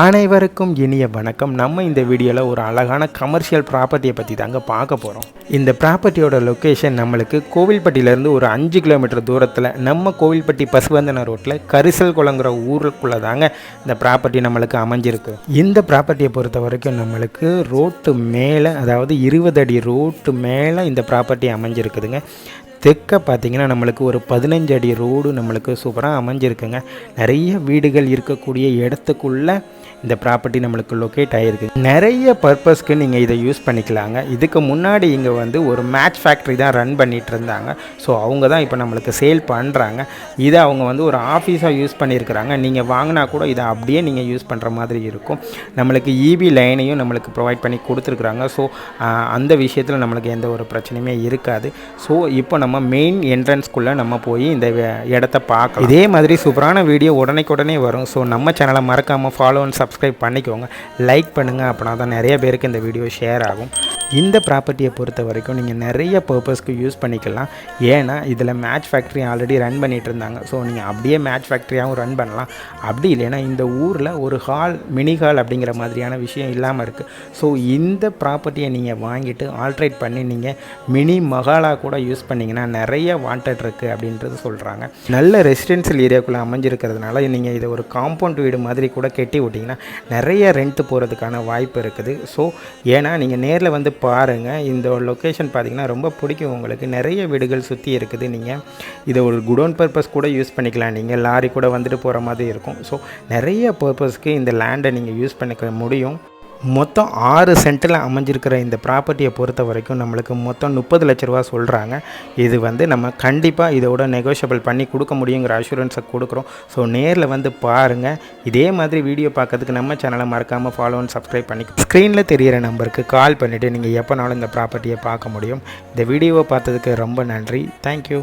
அனைவருக்கும் இனிய வணக்கம். நம்ம இந்த வீடியோவில் ஒரு அழகான கமர்ஷியல் ப்ராப்பர்ட்டியை பற்றி தாங்க பார்க்க போகிறோம் இந்த ப்ராப்பர்ட்டியோட லொக்கேஷன் நம்மளுக்கு கோவில்பட்டியிலேருந்து ஒரு அஞ்சு கிலோமீட்டர் தூரத்தில் நம்ம கோவில்பட்டி பசுவந்தன ரோட்டில் கரிசல் குளங்குற ஊருக்குள்ளே தாங்க இந்த ப்ராப்பர்ட்டி நம்மளுக்கு அமைஞ்சிருக்கு. இந்த ப்ராப்பர்ட்டியை பொறுத்த வரைக்கும் நம்மளுக்கு ரோட்டு மேலே அதாவது இருபது அடி ரோட்டு மேலே இந்த ப்ராப்பர்ட்டி அமைஞ்சிருக்குதுங்க. தெற்க பார்த்தீங்கன்னா நம்மளுக்கு ஒரு பதினஞ்சு அடி ரோடு நம்மளுக்கு சூப்பராக அமைஞ்சிருக்குங்க. நிறைய வீடுகள் இருக்கக்கூடிய இடத்துக்குள்ளே இந்த ப்ராப்பர்ட்டி நம்மளுக்கு லொக்கேட் ஆகிருக்கு நிறைய பர்பஸ்க்கு நீங்கள் இதை யூஸ் பண்ணிக்கலாங்க. இதுக்கு முன்னாடி இங்கே வந்து ஒரு மேட்ச் ஃபேக்ட்ரி தான் ரன் பண்ணிகிட்டு இருந்தாங்க ஸோ அவங்க தான் இப்போ நம்மளுக்கு சேல் பண்ணுறாங்க இதை அவங்க வந்து ஒரு ஆஃபீஸாக யூஸ் பண்ணியிருக்கிறாங்க நீங்கள் வாங்கினா கூட இதை அப்படியே நீங்கள் யூஸ் பண்ணுற மாதிரி இருக்கும். நம்மளுக்கு இபி லைனையும் நம்மளுக்கு ப்ரொவைட் பண்ணி கொடுத்துருக்குறாங்க. ஸோ அந்த விஷயத்தில் நம்மளுக்கு எந்த ஒரு பிரச்சனையுமே இருக்காது. ஸோ இப்போ நம்ம மெயின் என்ட்ரன்ஸ்குள்ளே நம்ம போய் இந்த இடத்த பார்க்கலாம். இதே மாதிரி சூப்பரான வீடியோ உடனே வரும். ஸோ நம்ம சேனலை மறக்காமல் ஃபாலோ அண்ட் சப்ஸ்கிரைப் பண்ணிக்கோங்க. லைக் பண்ணுங்கள் அப்படின்னா தான் நிறைய பேருக்கு இந்த வீடியோ ஷேர் ஆகும். இந்த ப்ராப்பர்ட்டியை பொறுத்த வரைக்கும் நீங்கள் நிறைய பர்பஸ்க்கு யூஸ் பண்ணிக்கலாம். ஏன்னா இதில் மேட்ச் ஃபேக்ட்ரி ஆல்ரெடி ரன் பண்ணிகிட்டு இருந்தாங்க. ஸோ நீங்கள் அப்படியே மேட்ச் ஃபேக்ட்ரியாகவும் ரன் பண்ணலாம். அப்படி இல்லைன்னா இந்த ஊரில் ஒரு ஹால் மினி ஹால் அப்படிங்கிற மாதிரியான விஷயம் இல்லாமல் இருக்குது ஸோ இந்த ப்ராப்பர்ட்டியை நீங்கள் வாங்கிட்டு ஆல்ட்ரேட் பண்ணி நீங்கள் மினி மகாலாக கூட யூஸ் பண்ணிங்கன்னா நிறைய வாண்டட் இருக்குது அப்படின்றது சொல்கிறாங்க நல்ல ரெசிடென்சியல் ஏரியாக்குள்ளே அமைஞ்சிருக்கிறதுனால நீங்கள் இதை ஒரு காம்பவுண்ட் வீடு மாதிரி கூட கட்டி விட்டிங்கன்னா நிறைய ரெண்ட் போகிறதுக்கான வாய்ப்பு இருக்குது. ஸோ ஏன்னா நீங்கள் நேரில் வந்து பாருங்கள் இந்த லொக்கேஷன் பார்த்தீங்கன்னா ரொம்ப பிடிக்கும் உங்களுக்கு. நிறைய வீடுகள் சுற்றி இருக்குது நீங்கள் இதை ஒரு குடோன் பர்பஸ் கூட யூஸ் பண்ணிக்கலாம். நீங்கள் லாரி கூட வந்துட்டு போகிற மாதிரி இருக்கும். ஸோ நிறைய பர்பஸ்க்கு இந்த லேண்டை நீங்கள் யூஸ் பண்ணிக்க முடியும். மொத்தம் ஆறு சென்ட்டில் அமைஞ்சிருக்கிற இந்த ப்ராப்பர்ட்டியை பொறுத்த வரைக்கும் நம்மளுக்கு மொத்தம் முப்பது லட்ச ரூபா சொல்கிறாங்க இது வந்து நம்ம கண்டிப்பாக இதோட நெகோஷியபிள் பண்ணி கொடுக்க முடியுங்கிற அஷூரன்ஸை கொடுக்குறோம். ஸோ நேரில் வந்து பாருங்கள் இதே மாதிரி வீடியோ பார்க்கறதுக்கு நம்ம சேனலை மறக்காமல் ஃபாலோ அண்ட் சப்ஸ்கிரைப் பண்ணி ஸ்க்ரீனில் தெரியிற நம்பருக்கு கால் பண்ணிவிட்டு நீங்கள் எப்போனாலும் இந்த ப்ராப்பர்ட்டியை பார்க்க முடியும். இந்த வீடியோவை பார்த்ததுக்கு ரொம்ப நன்றி. தேங்க்யூ